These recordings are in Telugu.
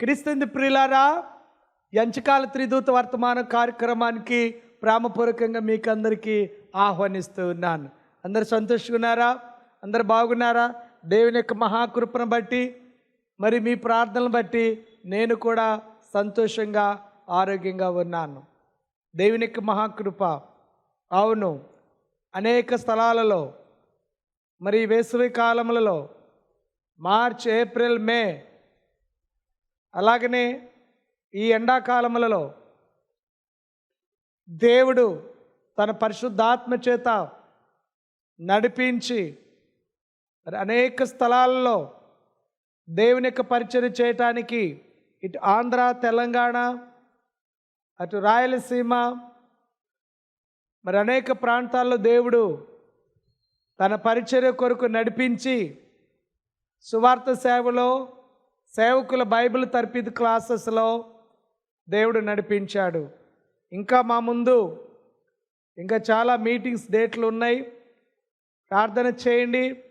క్రీస్తుంది ప్రియులారా ఎంచకాల త్రిదూత వర్తమాన కార్యక్రమానికి ప్రేమపూర్వకంగా మీకు అందరికీ ఆహ్వానిస్తూ ఉన్నాను. అందరు సంతోషంగా అందరు బాగున్నారా? దేవుని యొక్క మహాకృపను బట్టి మరి మీ ప్రార్థనలు బట్టి నేను కూడా సంతోషంగా ఆరోగ్యంగా ఉన్నాను. దేవుని యొక్క మహాకృప. అవును అనేక స్థలాలలో మరి వేసవి కాలములలో మార్చ్ ఏప్రిల్ మే అలాగనే ఈ ఎండాకాలములలో దేవుడు తన పరిశుద్ధాత్మ చేత నడిపించి మరి అనేక స్థలాల్లో దేవుని యొక్క పరిచయం చేయటానికి ఇటు ఆంధ్ర తెలంగాణ అటు రాయలసీమ మరి అనేక ప్రాంతాల్లో దేవుడు తన పరిచర్య కొరకు నడిపించి సువార్త సేవలో సేవకుల బైబిల్ తర్పిద్ క్లాసెస్లో దేవుడు నడిపించాడు. ఇంకా మా ముందు ఇంకా చాలా మీటింగ్స్ డేట్లు ఉన్నాయి. ప్రార్థన చేయండి.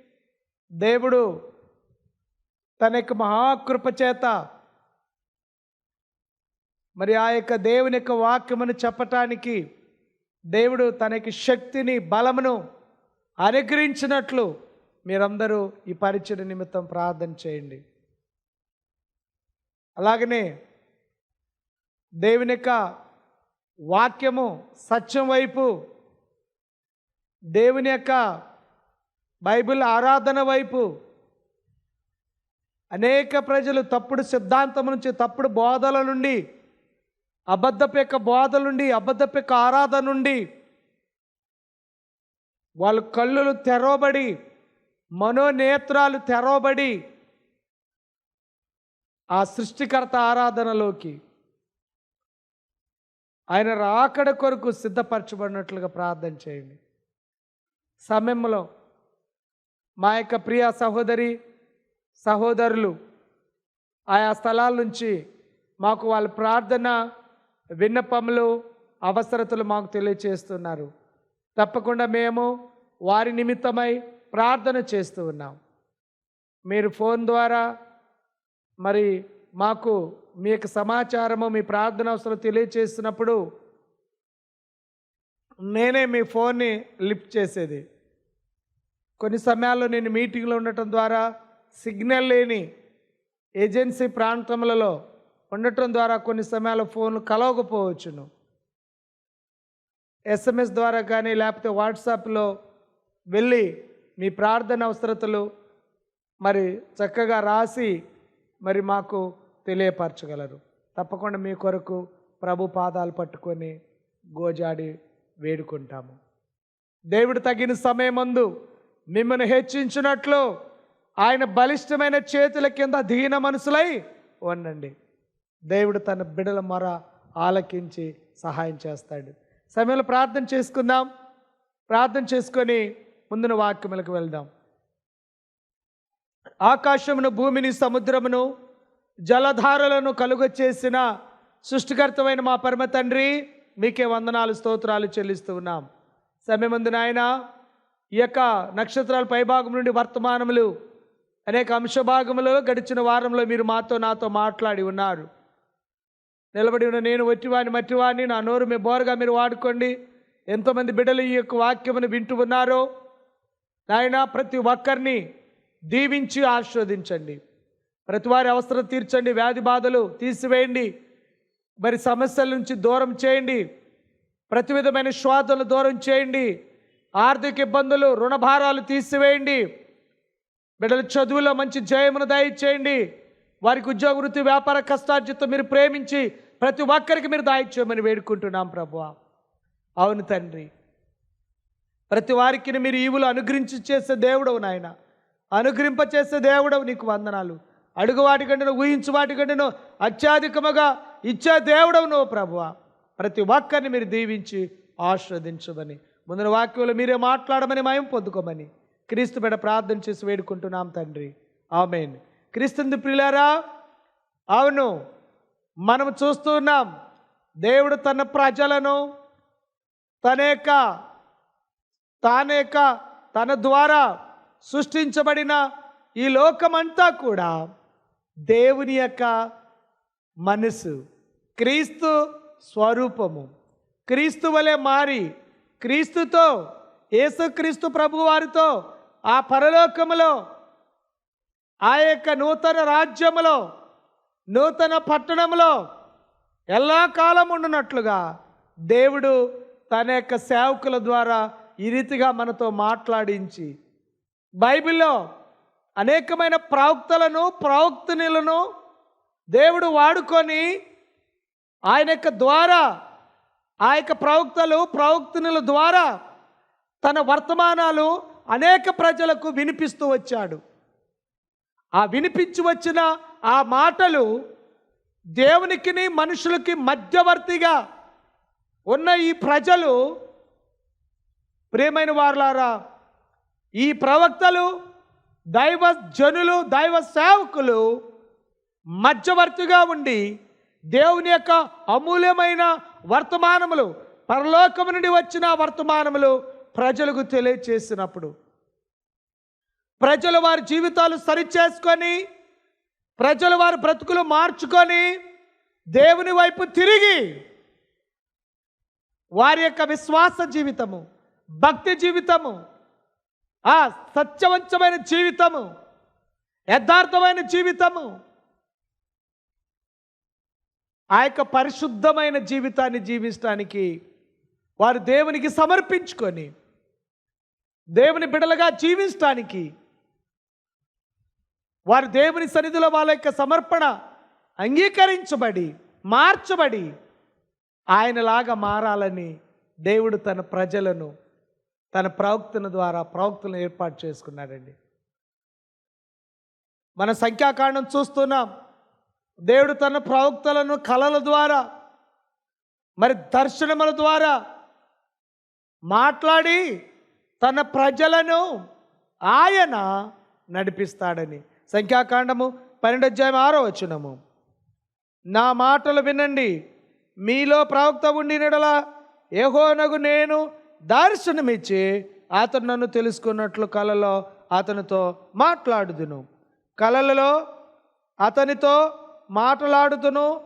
దేవుడు తన యొక్క మహాకృప చేత మరి ఆ యొక్క దేవుని యొక్క వాక్యమును చెప్పటానికి దేవుడు తన యొక్క శక్తిని బలమును అనుగ్రహించినట్లు మీరందరూ ఈ పరిచయ నిమిత్తం ప్రార్థన చేయండి. అలాగనే దేవుని యొక్క వాక్యము సత్యం వైపు దేవుని యొక్క బైబిల్ ఆరాధన వైపు అనేక ప్రజలు తప్పుడు సిద్ధాంతం నుంచి తప్పుడు బోధల నుండి అబద్ధపు యొక్క బోధల నుండి అబద్ధపు యొక్క ఆరాధన నుండి వాళ్ళ కళ్ళులు తెరవబడి మనోనేత్రాలు తెరవబడి ఆ సృష్టికర్త ఆరాధనలోకి ఆయన రాకడ కొరకు సిద్ధపరచబడినట్లుగా ప్రార్థన చేయండి. సమయంలో మా యొక్క ప్రియ సహోదరి సహోదరులు ఆయా స్థలాల నుంచి మాకు వాళ్ళ ప్రార్థన విన్నపములు అవసరతలు మాకు తెలియచేస్తున్నారు. తప్పకుండా మేము వారి నిమిత్తమై ప్రార్థన చేస్తూ ఉన్నాం. మీరు ఫోన్ ద్వారా మరి మాకు మీ యొక్క సమాచారము మీ ప్రార్థన అవసరం తెలియచేసినప్పుడు నేనే మీ ఫోన్ని లిఫ్ట్ చేసేది. కొన్ని సమయాల్లో నేను మీటింగ్లో ఉండటం ద్వారా సిగ్నల్ లేని ఏజెన్సీ ప్రాంతములలో ఉండటం ద్వారా కొన్ని సమయాల్లో ఫోన్లు కలవకపోవచ్చును. ఎస్ఎంఎస్ ద్వారా కానీ లేకపోతే వాట్సాప్లో వెళ్ళి మీ ప్రార్థన అవసరతలు మరి చక్కగా రాసి మరి మాకు తెలియపరచగలరు. తప్పకుండా మీ కొరకు ప్రభు పాదాలు పట్టుకొని గోజాడి వేడుకుంటాము. దేవుడు తగిన సమయమందు మిమ్మల్ని హెచ్చించినట్లు ఆయన బలిష్టమైన చేతుల కింద దీన మనసులై ఉండండి దేవుడు తన బిడల మొర ఆలకించి సహాయం చేస్తాడు. సమయంలో ప్రార్థన చేసుకుందాం. ప్రార్థన చేసుకొని ముందున వాక్యములకు వెళ్దాం. ఆకాశమును భూమిని సముద్రమును జలధారలను కలుగచేసిన సృష్టికర్తమైన మా పరమ తండ్రి మీకే వందనాలు స్తోత్రాలు చెల్లిస్తూ ఉన్నాం. సమయమందు నాయన ఈ యొక్క నక్షత్రాల పైభాగం నుండి వర్తమానములు అనేక అంశభాగములలో గడిచిన వారంలో మీరు మాతో నాతో మాట్లాడి ఉన్నారు. నిలబడి ఉన్న నేను వట్టివాడిని మట్టివాడిని నా నోరు మీ బోరగా మీరు వాడుకోండి. ఎంతోమంది బిడ్డలు ఈ యొక్క వాక్యమును వింటూ ఉన్నారో. నాయన ప్రతి ఒక్కరిని దీవించి ఆస్వాదించండి ప్రతి వారి అవసరం తీర్చండి వ్యాధి బాధలు తీసివేయండి. మరి సమస్యల నుంచి దూరం చేయండి. ప్రతి విధమైన శ్వాసలు దూరం చేయండి. ఆర్థిక ఇబ్బందులు రుణభారాలు తీసివేయండి. బిడ్డల చదువులో మంచి జయమును దయచేయండి. వారికి ఉద్యోగ వృత్తి వ్యాపార కష్టార్జితం మీరు ప్రేమించి ప్రతి ఒక్కరికి మీరు దాయిచ్చేయమని వేడుకుంటున్నాం ప్రభు. అవును తండ్రి. ప్రతి వారికి మీరు ఈవులు అనుగ్రహించి చేసే దేవుడవు నాయన. అనుగ్రింపచేసే దేవుడవు నీకు వందనాలు. అడుగు వాటికంటేనో ఊహించు వాటి కంటేను అత్యధికముగా ఇచ్చే దేవుడవు నువ్వు ప్రభువ. ప్రతి ఒక్కరిని మీరు దీవించి ఆస్వాదించమని ముందున వాక్యంలో మీరే మాట్లాడమని మయం పొందుకోమని. క్రీస్తు బిడ్డ ప్రార్థన చేసి వేడుకుంటున్నాం తండ్రి. ఆమెన్. క్రీస్తుంది ప్రియులారా అవును మనం చూస్తున్నాం దేవుడు తన ప్రజలను తన యొక్క తన యొక్క తన ద్వారా సృష్టించబడిన ఈ లోకమంతా కూడా దేవుని యొక్క మనసు క్రీస్తు స్వరూపము. క్రీస్తు వలె మారి క్రీస్తుతో యేసుక్రీస్తు ప్రభువారితో ఆ పరలోకములో ఆ యొక్క నూతన రాజ్యములో నూతన పట్టణంలో ఎలా కాలం ఉండునట్లుగా దేవుడు తన యొక్క సేవకుల ద్వారా ఈ రీతిగా మనతో మాట్లాడించి బైబిల్లో అనేకమైన ప్రవక్తలను ప్రవక్తనిలను దేవుడు వాడుకొని ఆయన యొక్క ద్వారా ఆ యొక్క ప్రవక్తలు ప్రవక్తనుల ద్వారా తన వర్తమానాలు అనేక ప్రజలకు వినిపిస్తూ వచ్చాడు. ఆ వినిపించి వచ్చిన ఆ మాటలు దేవునికిని మనుషులకి మధ్యవర్తిగా ఉన్న ఈ ప్రజలు ప్రేమైన వారులారా ఈ ప్రవక్తలు దైవ జనులు దైవ సేవకులు మధ్యవర్తిగా ఉండి దేవుని యొక్క అమూల్యమైన వర్తమానములు పరలోకము నుండి వచ్చిన వర్తమానములు ప్రజలకు తెలియచేసినప్పుడు ప్రజలు వారి జీవితాలు సరిచేసుకొని ప్రజలు వారి బ్రతుకులు మార్చుకొని దేవుని వైపు తిరిగి వారి యొక్క విశ్వాస జీవితము భక్తి జీవితము ఆ సత్యవంతమైన జీవితము యథార్థమైన జీవితము ఆ యొక్క పరిశుద్ధమైన జీవితాన్ని జీవించడానికి వారు దేవునికి సమర్పించుకొని దేవుని బిడలుగా జీవించడానికి వారు దేవుని సన్నిధిలో వాళ్ళ యొక్క సమర్పణ అంగీకరించబడి మార్చబడి ఆయనలాగా మారాలని దేవుడు తన ప్రజలను తన ప్రవక్తను ద్వారా ప్రవక్తలను ఏర్పాటు చేసుకున్నాడండి. మన సంఖ్యాకాండం చూస్తున్నాం. దేవుడు తన ప్రవక్తలను కళల ద్వారా మరి దర్శనముల ద్వారా మాట్లాడి తన ప్రజలను ఆయన నడిపిస్తాడని. సంఖ్యాకాండము పన్నెండు అధ్యాయం ఆరో వచ్చినము నా మాటలు వినండి. మీలో ప్రవక్త ఉండినడలా ఏహోనగు నేను దర్శనమిచ్చి అతను నన్ను తెలుసుకున్నట్లు కలలో అతనితో మాట్లాడుదును. కలలలో అతనితో మాట్లాడుతును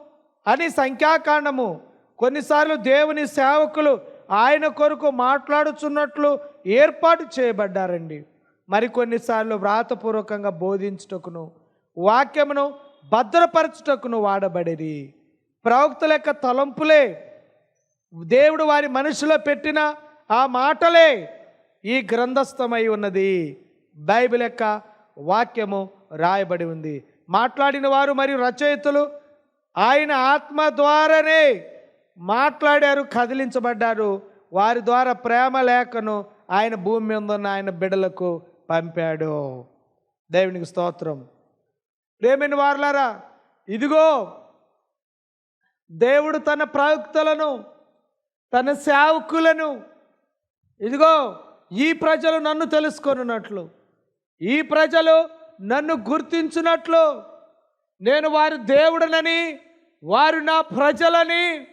అని సంఖ్యాకాండము. కొన్నిసార్లు దేవుని సేవకులు ఆయన కొరకు మాట్లాడుచున్నట్లు ఏర్పాటు చేయబడ్డారండి. మరికొన్నిసార్లు వ్రాతపూర్వకంగా బోధించుటకును వాక్యమును భద్రపరచుటకును వాడబడిరి. ప్రవక్తల యొక్క తలంపులే దేవుడు వారి మనసులో పెట్టిన ఆ మాటలే ఈ గ్రంథస్థమై ఉన్నది. బైబిల్ యొక్క వాక్యము రాయబడి ఉంది. మాట్లాడిన వారు మరియు రచయితలు ఆయన ఆత్మ ద్వారానే మాట్లాడారు కదిలించబడ్డారు. వారి ద్వారా ప్రేమ లేఖను ఆయన భూమి మీద ఉన్న ఆయన బిడలకు పంపాడు. దేవునికి స్తోత్రం. ప్రేమిని వారులారా ఇదిగో దేవుడు తన ప్రవక్తలను తన సేవకులను ఇదిగో ఈ ప్రజలు నన్ను తెలుసుకొనున్నట్లు. ఈ ప్రజలు నన్ను గుర్తించినట్లు. నేను వారి దేవుడనని వారు నా ప్రజలని.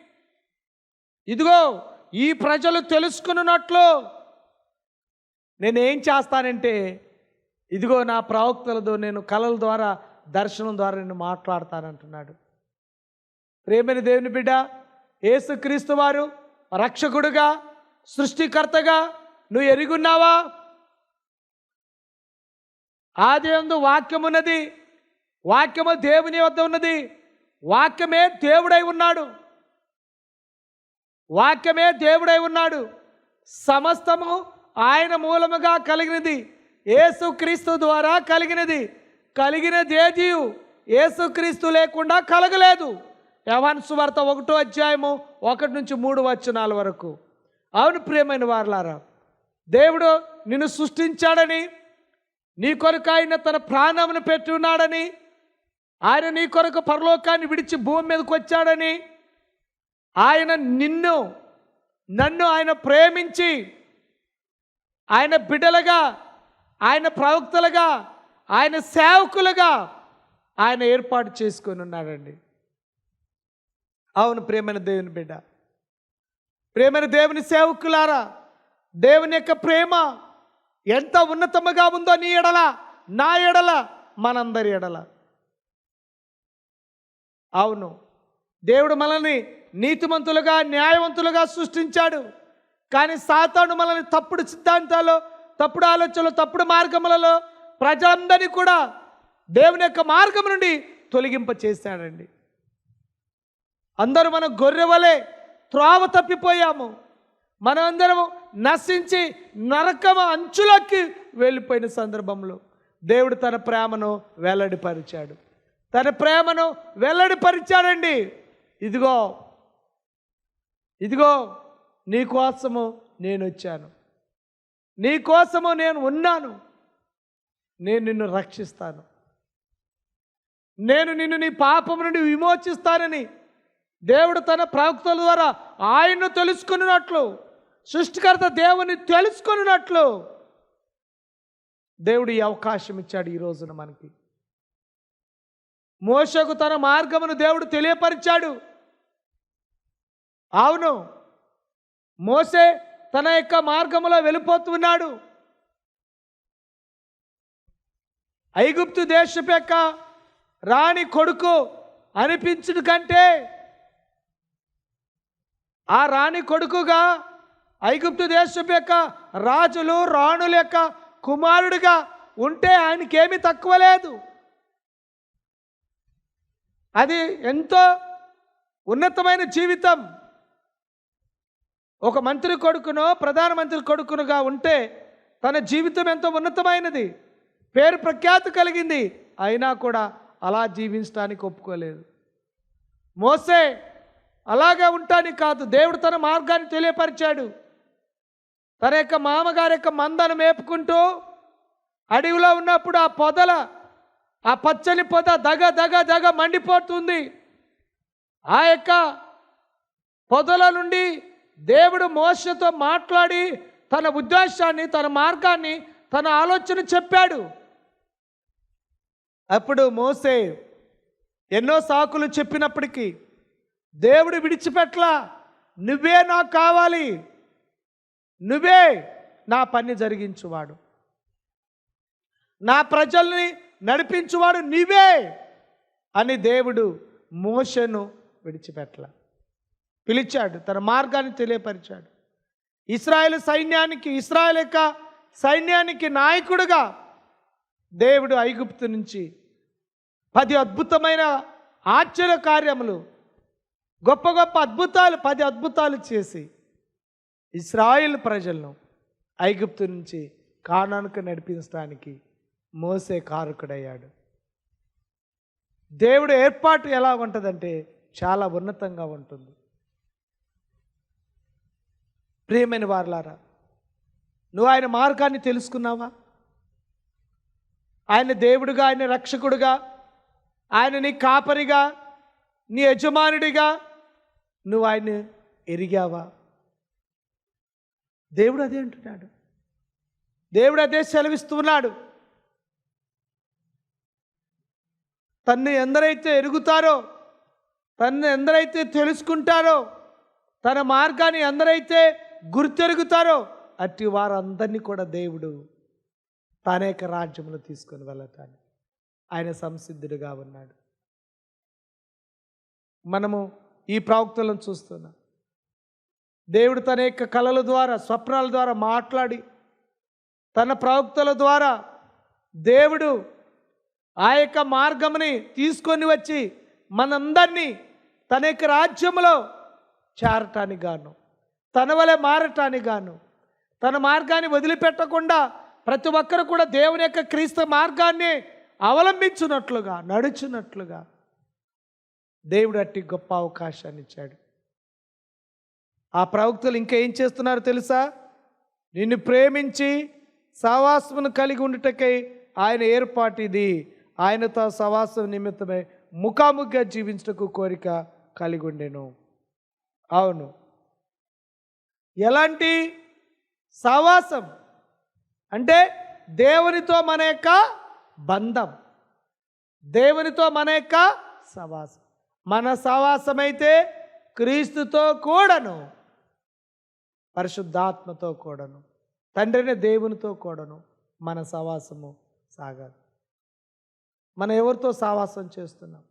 ఇదిగో ఈ ప్రజలు తెలుసుకున్నట్లు నేనేం చేస్తానంటే ఇదిగో నా ప్రవక్తలతో నేను కళల ద్వారా దర్శనం ద్వారా నేను మాట్లాడతానంటున్నాడు. ప్రేమని దేవుని బిడ్డ యేసుక్రీస్తు వారు రక్షకుడుగా సృష్టికర్తగా నువ్వు ఎరుగున్నావా? ఆది వాక్యమున్నది వాక్యము దేవుని వద్ద ఉన్నది వాక్యమే దేవుడై ఉన్నాడు. వాక్యమే దేవుడై ఉన్నాడు. సమస్తము ఆయన మూలముగా కలిగినది ఏసుక్రీస్తు ద్వారా కలిగినది. కలిగిన దేజీయు ఏసుక్రీస్తు లేకుండా కలగలేదు. యవన్ సువార్త ఒకటో అధ్యాయము ఒకటి నుంచి మూడు వచనాల వరకు. అవును ప్రియమైన వారలారా దేవుడు నిన్ను సృష్టించాడని నీ కొరకు ఆయన తన ప్రాణమును పెట్టి ఉన్నాడని ఆయన నీ కొరకు పరలోకాన్ని విడిచి భూమి మీదకి వచ్చాడని ఆయన నిన్ను నన్ను ఆయన ప్రేమించి ఆయన బిడ్డలుగా ఆయన ప్రవక్తలుగా ఆయన సేవకులుగా ఆయన ఏర్పాటు చేసుకొని ఉన్నాడండి. అవును ప్రేమైన దేవుని బిడ్డ ప్రేమైన దేవుని సేవకులారా దేవుని యొక్క ప్రేమ ఎంత ఉన్నతముగా ఉందో నీ ఎడల నా ఎడల మనందరి ఎడల. అవును దేవుడు మనల్ని నీతిమంతులుగా న్యాయవంతులుగా సృష్టించాడు. కానీ సాతాను మనల్ని తప్పుడు సిద్ధాంతాలు తప్పుడు ఆలోచనలు తప్పుడు మార్గములలో ప్రజలందరినీ కూడా దేవుని యొక్క మార్గం నుండి తొలగింప చేశాడండి అందరూ మనం గొర్రెవలే త్రోవ తప్పిపోయాము. మనమందరము నశించి నరకమ అంచులకి వెళ్ళిపోయిన సందర్భంలో దేవుడు తన ప్రేమను వెల్లడిపరిచాడు. తన ప్రేమను వెల్లడిపరిచాడండి. ఇదిగో ఇదిగో నీ కోసము నేను వచ్చాను నీ కోసము నేను ఉన్నాను. నేను నిన్ను రక్షిస్తాను. నేను నిన్ను నీ పాపం నుండి విమోచిస్తానని దేవుడు తన ప్రవక్తల ద్వారా ఆయన్ను తెలుసుకున్నట్లు సృష్టికర్త దేవుని తెలుసుకున్నట్లు దేవుడు ఈ అవకాశం ఇచ్చాడు ఈ రోజున మనకి. మోసకు తన మార్గమును దేవుడు తెలియపరిచాడు. అవును మోసే తన యొక్క మార్గములో వెళ్ళిపోతున్నాడు ఐగుప్తు దేశపు యొక్క రాణి కొడుకు అనిపించుడు కంటే ఆ రాణి కొడుకుగా ఐగుప్తు దేశపు యొక్క రాజులు రాణుల యొక్క కుమారుడిగా ఉంటే ఆయనకేమీ తక్కువ లేదు. అది ఎంతో ఉన్నతమైన జీవితం. ఒక మంత్రి కొడుకునో ప్రధానమంత్రి కొడుకునుగా ఉంటే తన జీవితం ఎంతో ఉన్నతమైనది. పేరు ప్రఖ్యాతి కలిగింది. అయినా కూడా అలా జీవించడానికి ఒప్పుకోలేదు. మోసే అలాగే ఉంటాని కాదు. దేవుడు తన మార్గాన్ని తెలియపరిచాడు. తన యొక్క మామగారి యొక్క మందను మేపుకుంటూ అడవిలో ఉన్నప్పుడు ఆ పొదల ఆ పచ్చని పొద దగ దగ దగ మండిపోతుంది. ఆ యొక్క పొదల నుండి దేవుడు మోసతో మాట్లాడి తన ఉద్దేశాన్ని తన మార్గాన్ని తన ఆలోచన చెప్పాడు. అప్పుడు మోసే ఎన్నో సాకులు చెప్పినప్పటికీ దేవుడు విడిచిపెట్ల. నువ్వే నాకు కావాలి. నువ్వే నా పని జరిగించువాడు. నా ప్రజల్ని నడిపించువాడు నీవే అని దేవుడు మోషను విడిచిపెట్టల పిలిచాడు తన మార్గాన్ని తెలియపరిచాడు. ఇస్రాయేల్ సైన్యానికి ఇస్రాయేల్ యొక్క సైన్యానికి నాయకుడుగా దేవుడు ఐగుప్తు నుంచి పది అద్భుతమైన ఆశ్చర్య కార్యములు గొప్ప గొప్ప అద్భుతాలు పది అద్భుతాలు చేసి ఇస్రాయిల్ ప్రజలను ఐగుప్తు నుంచి కానానికి నడిపించడానికి మోసే కారకుడయ్యాడు. దేవుడు ఏర్పాటు ఎలా ఉంటుందంటే చాలా ఉన్నతంగా ఉంటుంది. ప్రియమైన వారలారా నువ్వు ఆయన మార్గాన్ని తెలుసుకున్నావా? ఆయన దేవుడుగా ఆయన రక్షకుడుగా ఆయన నీ కాపరిగా నీ యజమానుడిగా నువ్వు ఆయన ఎరిగావా? దేవుడు అదే అంటున్నాడు. దేవుడు అదే సెలవిస్తున్నాడు. తన్ను ఎందరైతే ఎరుగుతారో తన్ను ఎందరైతే తెలుసుకుంటారో తన మార్గాన్ని ఎందరైతే గుర్తెరుగుతారో అట్టి వారందరినీ కూడా దేవుడు తనేక రాజ్యములు రాజ్యంలో తీసుకొని వెళ్ళటానికి ఆయన సంసిద్ధుడిగా ఉన్నాడు. మనము ఈ ప్రవక్తలను చూస్తున్నా. దేవుడు తన యొక్క కళల ద్వారా స్వప్నాల ద్వారా మాట్లాడి తన ప్రవక్తల ద్వారా దేవుడు ఆ యొక్క మార్గముని తీసుకొని వచ్చి మనందరినీ తన యొక్క రాజ్యంలో చేరటానికి గాను తన వలె మారటానికి గాను తన మార్గాన్ని వదిలిపెట్టకుండా ప్రతి ఒక్కరు కూడా దేవుని యొక్క క్రీస్తు మార్గాన్ని అవలంబించినట్లుగా నడుచున్నట్లుగా దేవుడు అట్టి గొప్ప అవకాశాన్ని ఇచ్చాడు. ఆ ప్రవక్తలు ఇంకా ఏం చేస్తున్నారు తెలుసా? నిన్ను ప్రేమించి సవాసమును కలిగి ఉండుటకై ఆయన ఏర్పాటు ఇది ఆయనతో సహవాసం నిమిత్తమై ముఖాముఖిగా జీవించటకు కోరిక కలిగి ఉండెను. అవును. ఎలాంటి సహవాసం? అంటే దేవునితో మన యొక్క బంధం. దేవునితో మన యొక్క సవాసం మన సవాసం అయితే క్రీస్తుతో కూడాను పరిశుద్ధాత్మతో కూడాను తండ్రిని దేవునితో కూడాను మన సవాసము సాగాలి. మనం ఎవరితో సావాసం చేస్తున్నాం?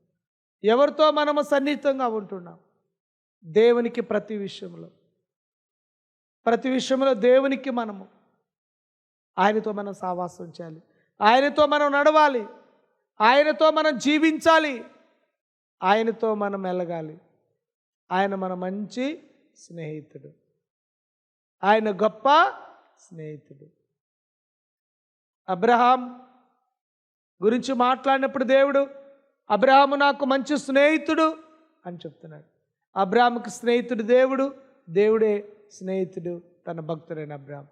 ఎవరితో మనము సన్నిహితంగా ఉంటున్నాం? దేవునికి ప్రతి విషయంలో. ప్రతి విషయంలో దేవునికి మనము. ఆయనతో మనం సావాసం చేయాలి. ఆయనతో మనం నడవాలి. ఆయనతో మనం జీవించాలి. ఆయనతో మనం ఎలగాలి. ఆయన మన మంచి స్నేహితుడు. ఆయన గొప్ప స్నేహితుడు. అబ్రహాం గురించి మాట్లాడినప్పుడు దేవుడు అబ్రహాము నాకు మంచి స్నేహితుడు అని చెప్తున్నాడు. అబ్రాహాముకి స్నేహితుడు దేవుడు దేవుడే స్నేహితుడు తన భక్తుడైన అబ్రాహం.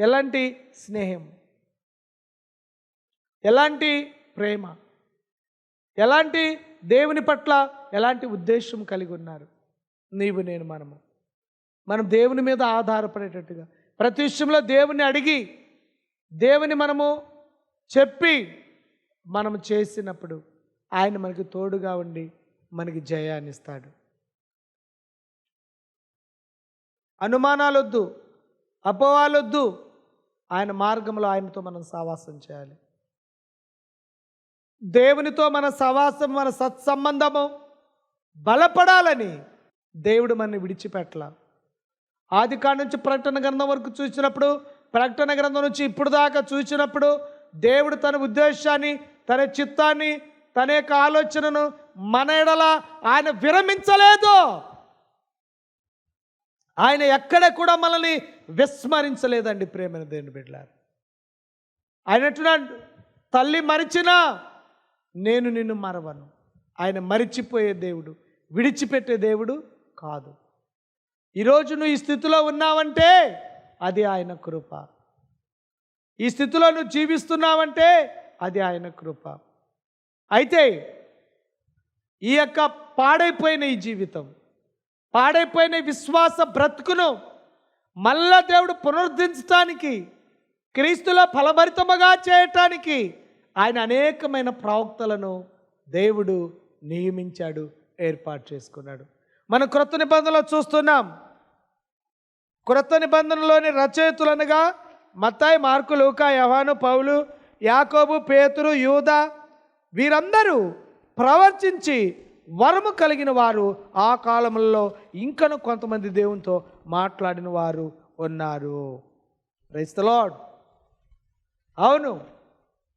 ఎలాంటి స్నేహం? ఎలాంటి ప్రేమ? ఎలాంటి దేవుని పట్ల ఎలాంటి ఉద్దేశం కలిగి ఉన్నారు? నీవు నేను మనము. మనం దేవుని మీద ఆధారపడేటట్టుగా. ప్రతి విషయంలో దేవుని అడిగి దేవుని మనము చెప్పి మనము చేసినప్పుడు ఆయన మనకి తోడుగా ఉండి మనకి జయాన్ని ఇస్తాడు. అనుమానాలొద్దు అపోవాలొద్దు ఆయన మార్గంలో ఆయనతో మనం సావాసం చేయాలి. దేవునితో మన సవాసం మన సత్సంబంధము బలపడాలని దేవుడు మనని విడిచిపెట్టల ఆది కాడ నుంచి ప్రకటన గ్రంథం వరకు చూసినప్పుడు ప్రకటన గ్రంథం నుంచి ఇప్పుడు దాకా చూసినప్పుడు దేవుడు తన ఉద్దేశాన్ని తన చిత్తాన్ని తన యొక్క ఆలోచనను మన ఎడల ఆయన విరమించలేదు. ఆయన ఎక్కడ కూడా మనల్ని విస్మరించలేదండి ప్రేమను దేవుని బిడ్డలారు. ఆయన అంటున్నాడు తల్లి మరిచినా నేను నిన్ను మరవను. ఆయన మరిచిపోయే దేవుడు విడిచిపెట్టే దేవుడు కాదు. ఈరోజు నువ్వు ఈ స్థితిలో ఉన్నావంటే అది ఆయన కృప. ఈ స్థితిలో నువ్వు జీవిస్తున్నావంటే అది ఆయన కృప. అయితే ఈ యొక్క పాడైపోయిన ఈ జీవితం పాడైపోయిన విశ్వాస బ్రతుకును మళ్ళా దేవుడు పునరుద్ధరించడానికి క్రీస్తులో ఫలభరితముగా చేయటానికి ఆయన అనేకమైన ప్రవక్తలను దేవుడు నియమించాడు ఏర్పాటు చేసుకున్నాడు. మన క్రొత్త నిబంధనలో చూస్తున్నాం. క్రొత్త నిబంధనలోని రచయితులనగా మత్తాయి మార్కు లూకా యవాను పౌలు యాకోబు పేతురు యూద వీరందరూ ప్రవర్తించి వరము కలిగిన వారు ఆ కాలంలో ఇంకను కొంతమంది దేవునితో మాట్లాడిన వారు ఉన్నారు. క్రైస్తలాడ్ అవును.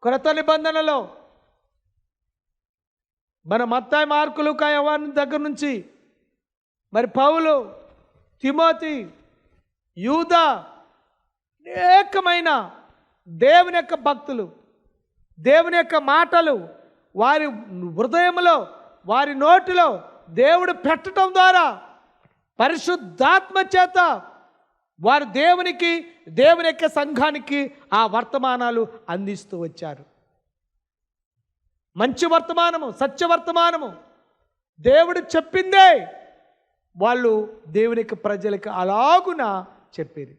క్రొత్త నిబంధనలో మన మత్తాయి మార్కులు యవాని దగ్గర నుంచి మరి పౌలు తిమోతి యూద అనేకమైన దేవుని యొక్క భక్తులు దేవుని యొక్క మాటలు వారి హృదయంలో వారి నోటిలో దేవుడు పెట్టడం ద్వారా పరిశుద్ధాత్మ చేత వారు దేవునికి దేవుని యొక్క సంఘానికి ఆ వర్తమానాలు అందిస్తూ వచ్చారు. మంచి వర్తమానము సత్య వర్తమానము. దేవుడు చెప్పిందే వాళ్ళు దేవుని యొక్క ప్రజలకు అలాగున చెప్పేది.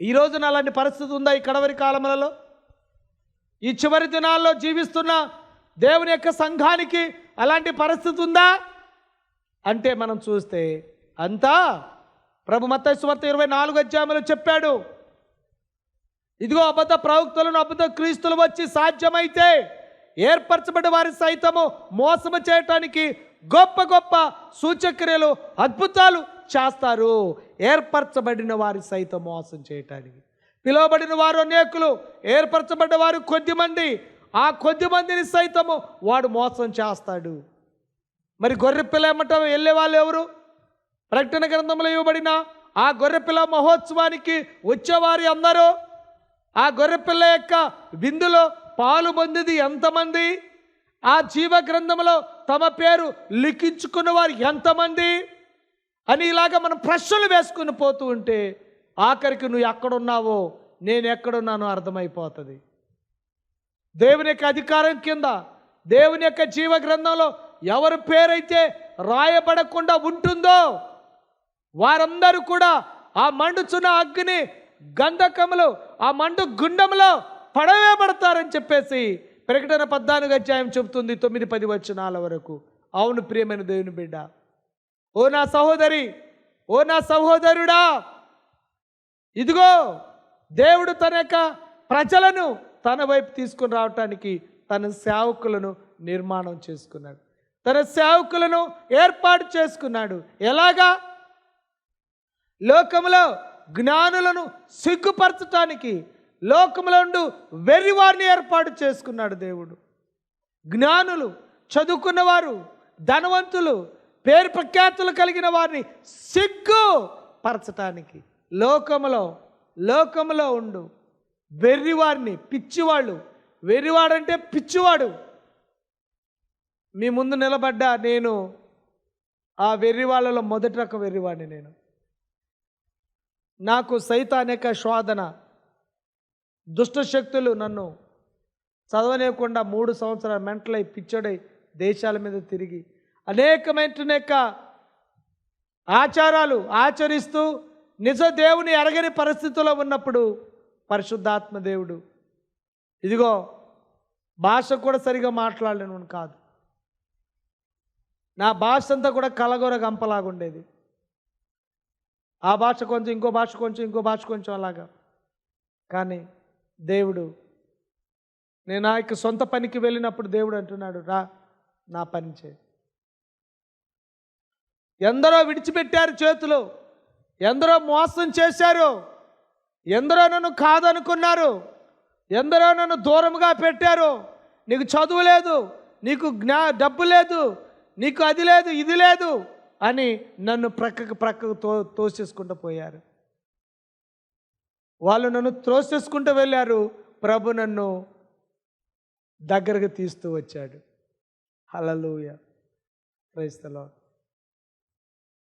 ఈ రోజున అలాంటి పరిస్థితి ఉందా ఈ కడవరి కాలములలో? ఈ చివరి దినాల్లో జీవిస్తున్న దేవుని యొక్క సంఘానికి అలాంటి పరిస్థితి ఉందా? అంటే మనం చూస్తే అంతా ప్రభు మత్తైస్వార్త ఇరవై నాలుగు అధ్యాయంలో చెప్పాడు. ఇదిగో అబద్ధ ప్రవక్తలను అబద్ధ క్రీస్తులు వచ్చి సాధ్యమైతే ఏర్పరచబడి వారి సైతము మోసము చేయటానికి గొప్ప గొప్ప సూచక్రియలు అద్భుతాలు చేస్తారు. ఏర్పరచబడిన వారి సైతం మోసం చేయటానికి. పిలువబడిన వారు అనేకులు ఏర్పరచబడ్డ వారు కొద్దిమంది. ఆ కొద్ది మందిని సైతము వాడు మోసం చేస్తాడు. మరి గొర్రె పిల్ల ఏమంటావు? వెళ్ళే వాళ్ళు ఎవరు? ప్రకటన గ్రంథంలో ఇవ్వబడిన ఆ గొర్రెపిల్ల మహోత్సవానికి వచ్చేవారి అందరూ. ఆ గొర్రెపిల్ల యొక్క విందులో పాలు పొందిది ఎంతమంది? ఆ జీవ గ్రంథంలో తమ పేరు లిఖించుకున్న వారు ఎంతమంది? అని ఇలాగ మనం ప్రశ్నలు వేసుకుని పోతూ ఉంటే ఆఖరికి నువ్వు ఎక్కడున్నావో నేను ఎక్కడున్నానో అర్థమైపోతుంది. దేవుని యొక్క అధికారం కింద దేవుని యొక్క జీవ గ్రంథంలో ఎవరి పేరైతే రాయబడకుండా ఉంటుందో వారందరూ కూడా ఆ మండుచున్న అగ్ని గంధకములు ఆ మండు గుండంలో పడవేయబడతారని చెప్పేసి ప్రకటన పద్నాలుగు అధ్యాయం చెబుతుంది తొమ్మిది పది వచనాల వరకు. అవును ప్రియమైన దేవుని బిడ్డ. ఓ నా సహోదరి ఓ నా సహోదరుడా ఇదిగో దేవుడు తన యొక్క ప్రజలను తన వైపు తీసుకుని రావటానికి తన సేవకులను నిర్మాణం చేసుకున్నాడు. తన సేవకులను ఏర్పాటు చేసుకున్నాడు. ఎలాగా? లోకములో జ్ఞానులను సిగ్గుపరచటానికి లోకములో ఉండు వెర్రివారిని ఏర్పాటు చేసుకున్నాడు దేవుడు. జ్ఞానులు చదువుకున్నవారు ధనవంతులు పేరు ప్రఖ్యాతులు కలిగిన వారిని సిగ్గు పరచటానికి లోకములో లోకములో ఉండు. వెర్రివారిని పిచ్చివాళ్ళు. వెర్రివాడంటే పిచ్చివాడు. మీ ముందు నిలబడ్డా నేను ఆ వెర్రి వాళ్ళలో మొదటి రకం వెర్రివాడిని నేను. నాకు సైతానిక శోధన. దుష్ట శక్తులు నన్ను చదవలేకుండా మూడు సంవత్సరాల మెంటలై పిచ్చడై దేశాల మీద తిరిగి అనేకమైన యొక్క ఆచారాలు ఆచరిస్తూ నిజ దేవుని ఎరగని పరిస్థితుల్లో ఉన్నప్పుడు పరిశుద్ధాత్మ దేవుడు. ఇదిగో భాష కూడా సరిగా మాట్లాడలేను కాదు. నా భాష అంతా కూడా కలగొర గంపలాగుండేది. ఆ భాష కొంచెం ఇంకో భాష కొంచెం ఇంకో భాష కొంచెం అలాగా. కానీ దేవుడు నేను ఆ యొక్క సొంత పనికి వెళ్ళినప్పుడు దేవుడు అంటున్నాడు రా నా పని చేయి. ఎందరో విడిచిపెట్టారు చేతులు ఎందరో మోసం చేశారు ఎందరో నన్ను కాదనుకున్నారు ఎందరో నన్ను దూరంగా పెట్టారు. నీకు చదువు లేదు నీకు జ్ఞా డబ్బు లేదు నీకు అది లేదు ఇది లేదు. అని నన్ను ప్రక్కకు ప్రక్కకు తో తోసేసుకుంటూ పోయారు. వాళ్ళు నన్ను త్రోసేసుకుంటూ వెళ్ళారు. ప్రభు నన్ను దగ్గరకు తీస్తూ వచ్చాడు. హలలుయ క్రైస్తలో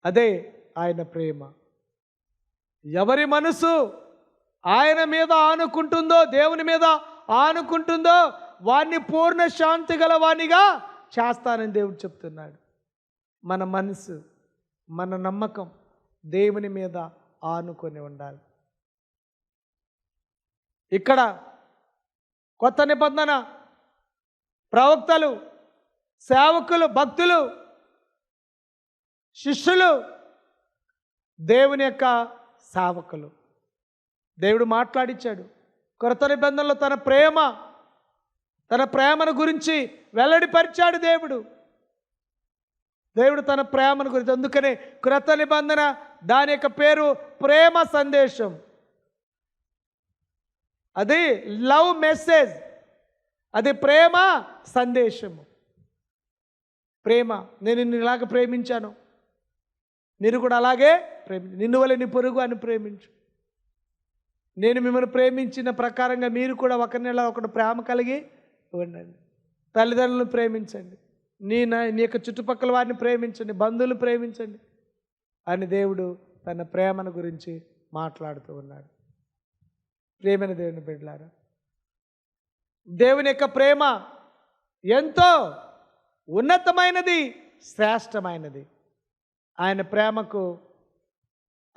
అదే ఆయన ప్రేమ. ఎవరి మనసు ఆయన మీద ఆనుకుంటుందో దేవుని మీద ఆనుకుంటుందో వాణ్ణి పూర్ణ శాంతి గల వాణిగా చేస్తానని దేవుడు చెప్తున్నాడు. మన మనసు మన నమ్మకం దేవుని మీద ఆనుకొని ఉండాలి. ఇక్కడ కొత్త నిబంధన. ప్రవక్తలు సేవకులు భక్తులు శిష్యులు దేవుని యొక్క సేవకులు. దేవుడు మాట్లాడిచ్చాడు. కొత్త నిబంధనలో తన ప్రేమ తన ప్రేమను గురించి వెల్లడిపరిచాడు దేవుడు. దేవుడు తన ప్రేమను గురించి అందుకనే క్రొత్త నిబంధన దాని యొక్క పేరు ప్రేమ సందేశం. అది లవ్ మెసేజ్ అది ప్రేమ సందేశము ప్రేమ నేను నిన్ను ఇలాగ ప్రేమించాను. మీరు కూడా అలాగే ప్రేమి నిన్ను వల్ల నీ పొరుగు అని ప్రేమించు. నేను మిమ్మల్ని ప్రేమించిన ప్రకారంగా మీరు కూడా ఒకరిని ఒకటి ప్రేమ కలిగి ఉండండి. తల్లిదండ్రులను ప్రేమించండి. నీ నీ యొక్క చుట్టుపక్కల వారిని ప్రేమించండి బంధువులు ప్రేమించండి. అని దేవుడు తన ప్రేమను గురించి మాట్లాడుతూ ఉన్నాడు. ప్రేమని దేవుని బిడ్డలారా దేవుని యొక్క ప్రేమ ఎంతో ఉన్నతమైనది శ్రేష్టమైనది. ఆయన ప్రేమకు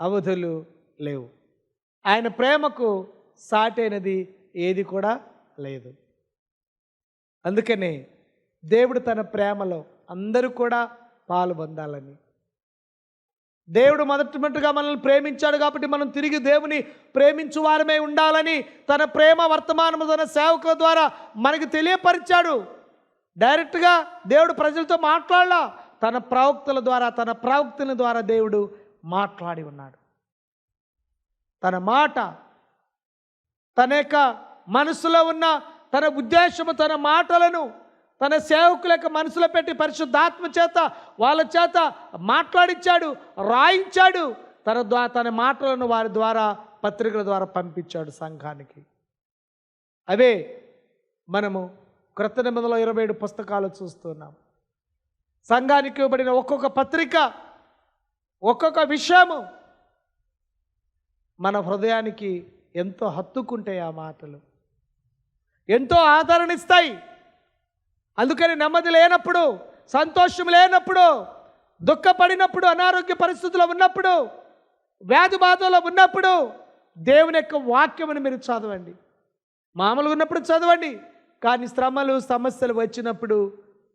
అవధులు లేవు. ఆయన ప్రేమకు సాటైనది ఏది కూడా లేదు. అందుకనే దేవుడు తన ప్రేమలో అందరూ కూడా పాలు పొందాలని. దేవుడు మొదటిమట్టుగా మనల్ని ప్రేమించాడు కాబట్టి మనం తిరిగి దేవుని ప్రేమించు వారమే ఉండాలని తన ప్రేమ వర్తమానము తన సేవకుల ద్వారా మనకి తెలియపరిచాడు. డైరెక్ట్గా దేవుడు ప్రజలతో మాట్లాడలా తన ప్రవక్తల ద్వారా తన ప్రవక్తుల ద్వారా దేవుడు మాట్లాడి ఉన్నాడు. తన మాట తన యొక్క మనసులో ఉన్న తన ఉద్దేశము తన మాటలను తన సేవకుల యొక్క మనసులో పెట్టి పరిశుద్ధాత్మ చేత వాళ్ళ చేత మాట్లాడించాడు రాయించాడు. తన ద్వారా తన మాటలను వారి ద్వారా పత్రికల ద్వారా పంపించాడు సంఘానికి. అవే మనము క్రొత్త నిబంధనలో ఇరవై ఏడు పుస్తకాలు చూస్తున్నాం. సంఘానికి ఇవ్వబడిన ఒక్కొక్క పత్రిక ఒక్కొక్క విషయము మన హృదయానికి ఎంతో హత్తుకుంటాయి ఆ మాటలు. ఎంతో ఆదరణ ఇస్తాయి. అందుకని నెమ్మది లేనప్పుడు సంతోషం లేనప్పుడు దుఃఖపడినప్పుడు అనారోగ్య పరిస్థితుల్లో ఉన్నప్పుడు వ్యాధి బాధలో ఉన్నప్పుడు దేవుని యొక్క వాక్యమును మీరు చదవండి. మామూలుగా ఉన్నప్పుడు చదవండి. కానీ శ్రమలు సమస్యలు వచ్చినప్పుడు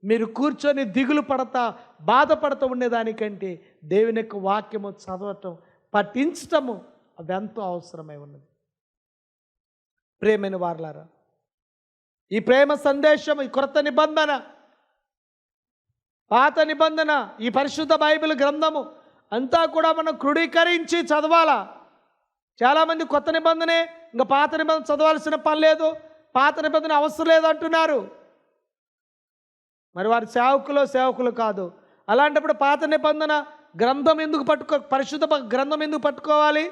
మీరు కూర్చొని దిగులు పడతా బాధపడుతూ ఉండేదానికంటే దేవుని యొక్క వాక్యము చదవటం పఠించటము అది ఎంతో అవసరమై ఉన్నది. ప్రేమైన వారలారా ఈ ప్రేమ సందేశం ఈ కొత్త నిబంధన పాత నిబంధన ఈ పరిశుద్ధ బైబిల్ గ్రంథము అంతా కూడా మనం క్రోడీకరించి చదవాలా? చాలామంది కొత్త నిబంధనే ఇంకా పాత నిబంధన చదవాల్సిన పని లేదు పాత నిబంధన అవసరం లేదు అంటున్నారు. మరి వారి సేవకులు సేవకులు కాదు. అలాంటప్పుడు పాత నిబంధన గ్రంథం ఎందుకు పట్టుకో పరిశుద్ధ గ్రంథం ఎందుకు పట్టుకోవాలి?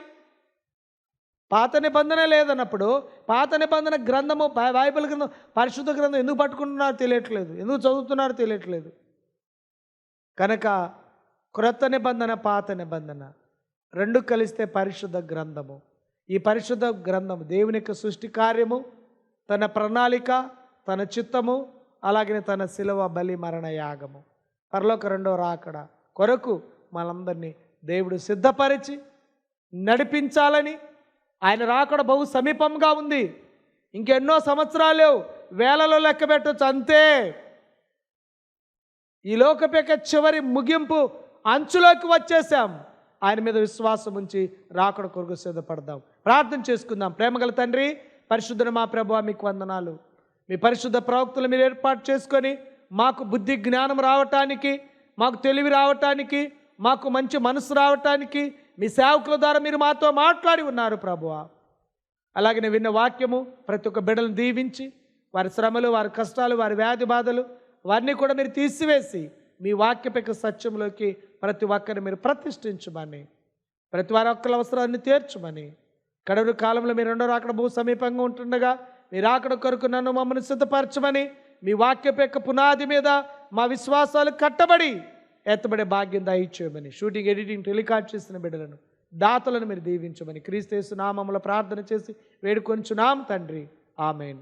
పాత నిబంధన లేదన్నప్పుడు పాత నిబంధన గ్రంథము బైబిల్ గ్రంథం పరిశుద్ధ గ్రంథం ఎందుకు పట్టుకుంటున్నారో తెలియట్లేదు. ఎందుకు చదువుతున్నారో తెలియట్లేదు. కనుక క్రొత్త నిబంధన పాత నిబంధన రెండు కలిస్తే పరిశుద్ధ గ్రంథము. ఈ పరిశుద్ధ గ్రంథము దేవుని యొక్క సృష్టి కార్యము తన ప్రణాళిక తన చిత్తము అలాగే తన శిలువ బలి మరణ యాగము. పరలోక రెండో రాకడ కొరకు మనందరినీ దేవుడు సిద్ధపరిచి నడిపించాలని ఆయన రాకడ బహు సమీపంగా ఉంది. ఇంకెన్నో సంవత్సరాలు వేలలో లెక్క పెట్టచ్చు అంతే. ఈ లోకపేక చివరి ముగింపు అంచులోకి వచ్చేసాం ఆయన మీద విశ్వాసం ఉంచి రాకడ కొరకు సిద్ధపడదాం. ప్రార్థన చేసుకుందాం. ప్రేమగల తండ్రి పరిశుద్ధుని మా ప్రభు మీకు వందనాలు. మీ పరిశుద్ధ ప్రవక్తలు మీరు ఏర్పాటు చేసుకొని మాకు బుద్ధి జ్ఞానం రావటానికి మాకు తెలివి రావటానికి మాకు మంచి మనసు రావటానికి మీ సేవకుల ద్వారా మీరు మాతో మాట్లాడి ఉన్నారు ప్రభువ. అలాగే నేను విన్న వాక్యము ప్రతి ఒక్క బిడ్డలను దీవించి వారి శ్రమలు వారి కష్టాలు వారి వ్యాధి బాధలు వారిని కూడా మీరు తీసివేసి మీ వాక్యపైక సత్యంలోకి ప్రతి ఒక్కరిని మీరు ప్రతిష్ఠించమని ప్రతి వారి ఒక్కరి అవసరాన్ని తీర్చమని కడవరి కాలంలో మీరు రెండో రాకడ బహు సమీపంగా ఉంటుండగా మీరు రాకడ కొరకు నన్ను మమ్మల్ని సిద్ధపరచమని మీ వాక్యపైక పునాది మీద మా విశ్వాసాలు కట్టబడి ఎత్తబడే భాగ్యం దయచేయమని షూటింగ్ ఎడిటింగ్ టెలికాస్ట్ చేసిన బిడ్డలను దాతలను మీరు దీవించమని క్రీస్తేసు నామముల ప్రార్థన చేసి వేడుకొంచున్నాం తండ్రి. ఆమెన్.